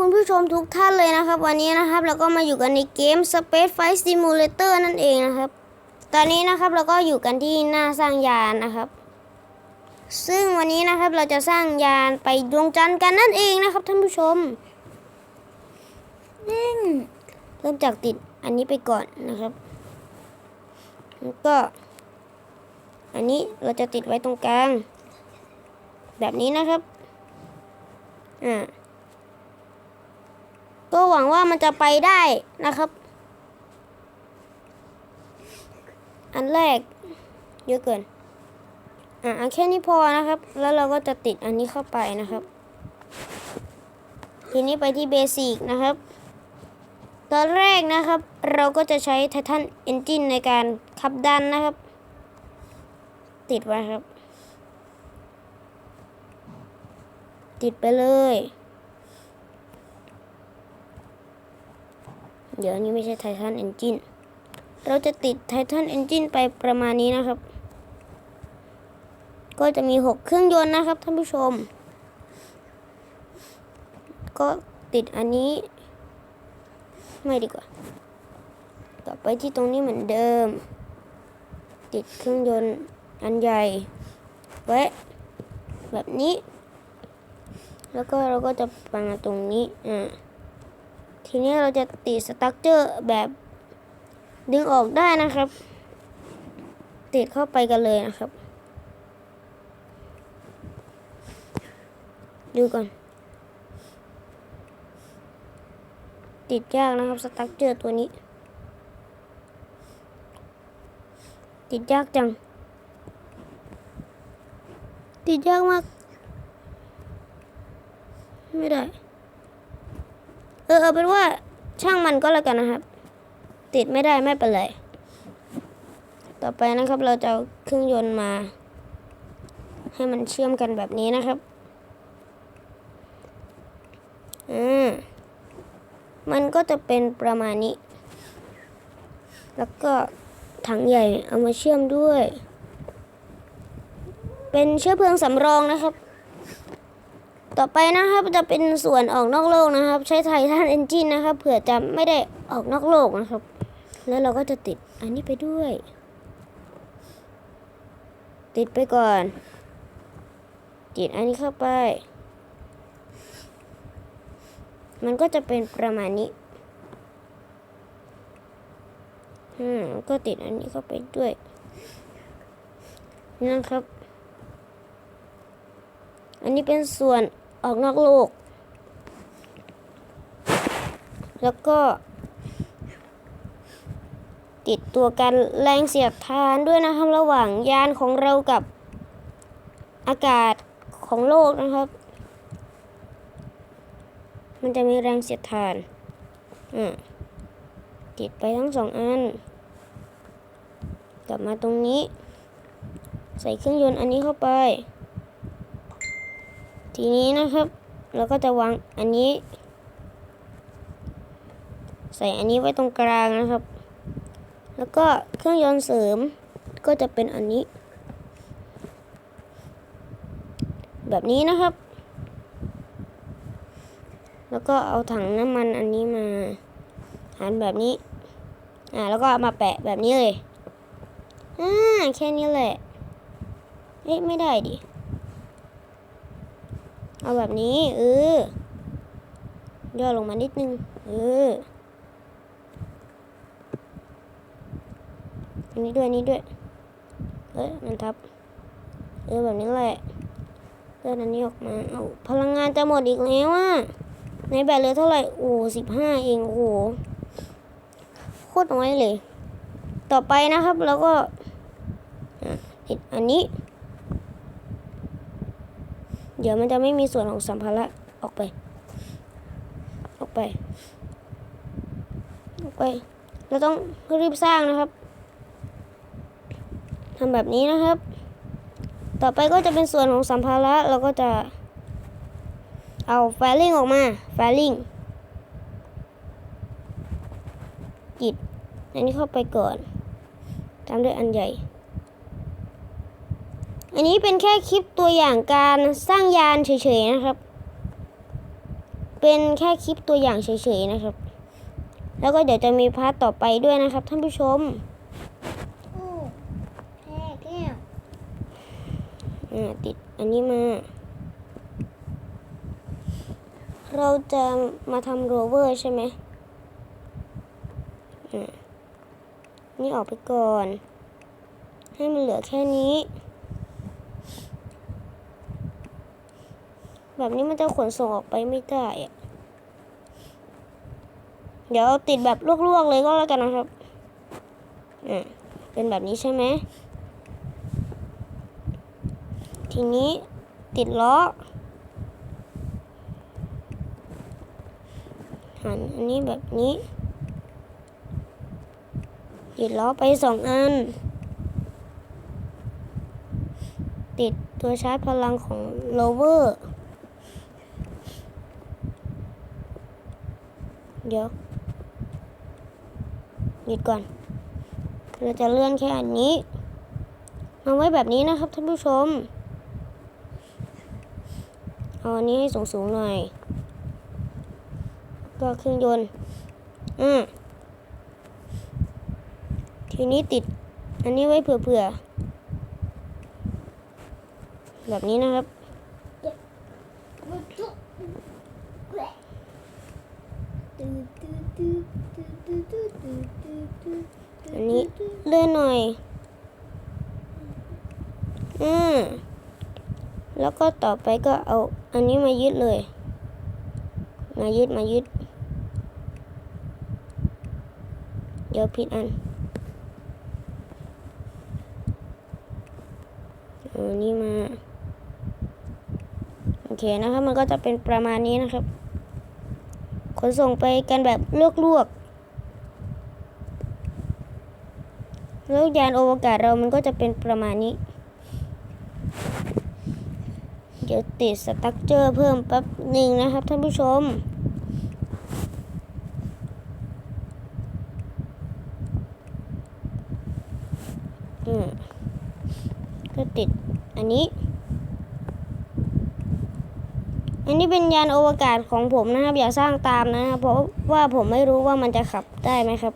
คุณผู้ชมทุกท่านเลยนะครับ วันนี้นะครับเราก็มาอยู่กันในเกม Space Flight Simulator นั่นเองนะครับ ตอนนี้นะครับเราก็อยู่กันที่หน้าสร้างยานนะครับ ซึ่งวันนี้นะครับเราจะสร้างยานไปดวงจันทร์กันนั่นเองนะครับท่านผู้ชมเริ่มจากติดอันนี้ไปก่อนนะครับแล้วก็ อันนี้เราจะติดไว้ตรงกลาง แบบนี้นะครับอ่า ก็หวังว่ามันจะไปได้นะครับ อันแรกเยอะเกิน อะเอาแค่นี้พอนะครับ แล้วเราก็จะติดอันนี้เข้าไปนะครับ ทีนี้ไปที่เบสิกนะครับ ตอนแรกนะครับ เราก็จะใช้ไททันเอนจินในการขับดันนะครับ ติดไว้ครับ ติดไปเลย เดี๋ยวนนี้ไม่ใช่ไททันเอนจินเราจะติดไททันเอนจินไปประมาณนี้นะครับ ก็จะมี 6 เครื่องยนต์นะครับท่านผู้ชม ก็ติดอันนี้ ไม่ดีกว่า ต่อไปที่ตรงนี้เหมือนเดิม ติดเครื่องยนต์อันใหญ่ไว้แบบนี้ แล้วก็เราก็จะปังตรงนี้อ่า ทีนี้เราจะติดสตั๊กเจอร์แบบดึงออกได้นะครับ ติดเข้าไปกันเลยนะครับ ดูก่อน ติดยากนะครับสตั๊กเจอร์ตัวนี้ ติดยากจัง ติดยากมาก ไม่ได้ เออเอาเป็นว่าช่างมันก็แล้วกันนะครับ ติดไม่ได้ไม่เป็นไร ต่อไปนะครับเราจะเอาเครื่องยนต์มา ให้มันเชื่อมกันแบบนี้นะครับอ่ามันก็จะเป็นประมาณนี้ แล้วก็ถังใหญ่เอามาเชื่อมด้วย เป็นเชื้อเพลิงสำรองนะครับ ต่อไปนะครับจะเป็นส่วนออกนอกโลกนะครับ ใช้ไททันเอนจินนะครับเผื่อจะไม่ได้ออกนอกโลกนะครับ แล้วเราก็จะติดอันนี้ไปด้วย ติดไปก่อน ติดอันนี้เข้าไป มันก็จะเป็นประมาณนี้อืมก็ติดอันนี้เข้าไปด้วยนี่นะครับ อันนี้เป็นส่วน ออกนอกโลก แล้วก็ ติดตัวกันแรงเสียดทานด้วยนะครับระหว่างยานของเรากับอากาศของโลกนะครับ มันจะมีแรงเสียดทานอ่าติดไปทั้งสองอัน กลับมาตรงนี้ ใส่เครื่องยนต์อันนี้เข้าไป ทีนี้นะครับ เราก็จะวางอันนี้ ใส่อันนี้ไว้ตรงกลางนะครับ แล้วก็เครื่องยนต์เสริมก็จะเป็นอันนี้ แบบนี้นะครับ แล้วก็เอาถังน้ำมันอันนี้มาหันแบบนี้ อ่า แล้วก็มาแปะแบบนี้เลย อ่า แค่นี้แหละ เอ๊ะ ไม่ได้ดิ เอาแบบนี้ เออย่อลงมานิดนึง เออ อันนี้ด้วยนี้ด้วย เอ้ยมันทับ เออแบบนี้แหละเลื่อนอันนี้ออกมา เอาพลังงานจะหมดอีกแล้วอะ ในแบตเหลือเท่าไหร่ โอ้สิบห้าเอง โอ้โห โคตรน้อยเลย ต่อไปนะครับ แล้วก็อะติดอันนี้ เดี๋ยวมันจะไม่มีส่วนของสัมภาระออกไป ออกไป ออกไป เราต้องรีบสร้างนะครับทำแบบนี้นะครับ ต่อไปก็จะเป็นส่วนของสัมภาระเราก็จะเอาแฟลิงออกมาแฟลิงจิดอันนี้เข้าไปก่อนตามด้วยอันใหญ่ อันนี้เป็นแค่คลิปตัวอย่างการสร้างยานเฉยๆนะครับ เป็นแค่คลิปตัวอย่างเฉยๆนะครับ แล้วก็เดี๋ยวจะมีพาร์ทต่อไปด้วยนะครับ ท่านผู้ชมโอ้แพ้แก้วอ่าติดอันนี้มา เราจะมาทำโรเวอร์ใช่ไหมอ่านี่ออกไปก่อน ให้มันเหลือแค่นี้ แบบนี้มันจะขนส่งออกไปไม่ได้อะเดี๋ยวติดแบบลวกๆเลยก็แล้วกันนะครับอ่าเป็นแบบนี้ใช่ไหม ทีนี้ติดล้อ หันอันนี้แบบนี้ ติดล้อไปสองอัน ติดตัวชาร์จพลังของโลเวอร์ เดี๋ยวหยุดก่อน เราจะเลื่อนแค่อันนี้มาไว้แบบนี้นะครับท่านผู้ชมเอาอันนี้ให้สูงๆหน่อย ก็เครื่องยนต์อ่าทีนี้ติด อันนี้ไว้เผื่อๆ แบบนี้นะครับ อันนี้เลื่อนหน่อย อืมแล้วก็ต่อไปก็เอา อันนี้มายึดเลย มายึดมายึด เดี๋ยวผิดอันอันนี้มา โอเคนะครับ มันก็จะเป็นประมาณนี้นะครับ ขนส่งไปกันแบบลวกๆแล้วยานอวกาศเรามันก็จะเป็นประมาณนี้ เดี๋ยวติดสตั๊กเจอร์เพิ่มแป๊บหนึ่งนะครับท่านผู้ชม อืมก็ติดอันนี้ อันนี้เป็นยานอวกาศของผมนะครับ อย่าสร้างตามนะครับเพราะว่าผมไม่รู้ว่ามันจะขับได้ไหมครับ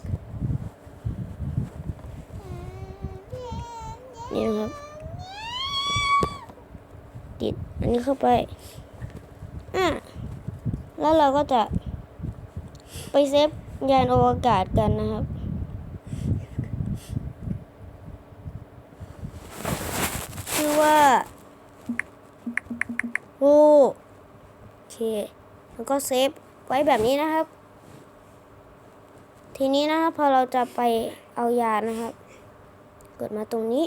นี่นะครับ ติดอันนี้เข้าไปอะแล้วเราก็จะไปเซฟยานอวกาศกันนะครับชื่อว่าโอเค แล้วก็เซฟไว้แบบนี้นะครับ ทีนี้นะครับพอเราจะไปเอายานนะครับ กดมาตรงนี้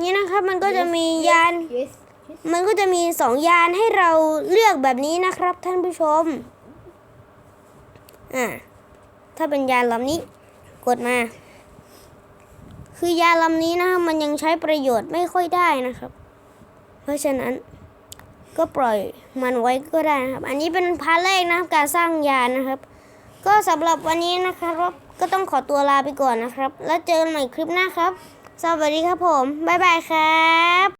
นี่นะครับมันก็จะมียาน yes มันก็จะมีสองยานให้เราเลือกแบบนี้นะครับ ท่านผู้ชม อ่า ถ้าเป็นยานลำนี้ กดมา คือยานลำนี้นะครับมันยังใช้ประโยชน์ไม่ค่อยได้นะครับ เพราะฉะนั้น ก็ปล่อยมันไว้ก็ได้นะครับ อันนี้เป็นพาร์ทแรกนะครับการสร้างยานนะครับ ก็สำหรับวันนี้นะครับก็ต้องขอตัวลาไปก่อนนะครับ แล้วเจอกันใหม่คลิปหน้าครับ สวัสดีครับผม บ๊ายบายครับ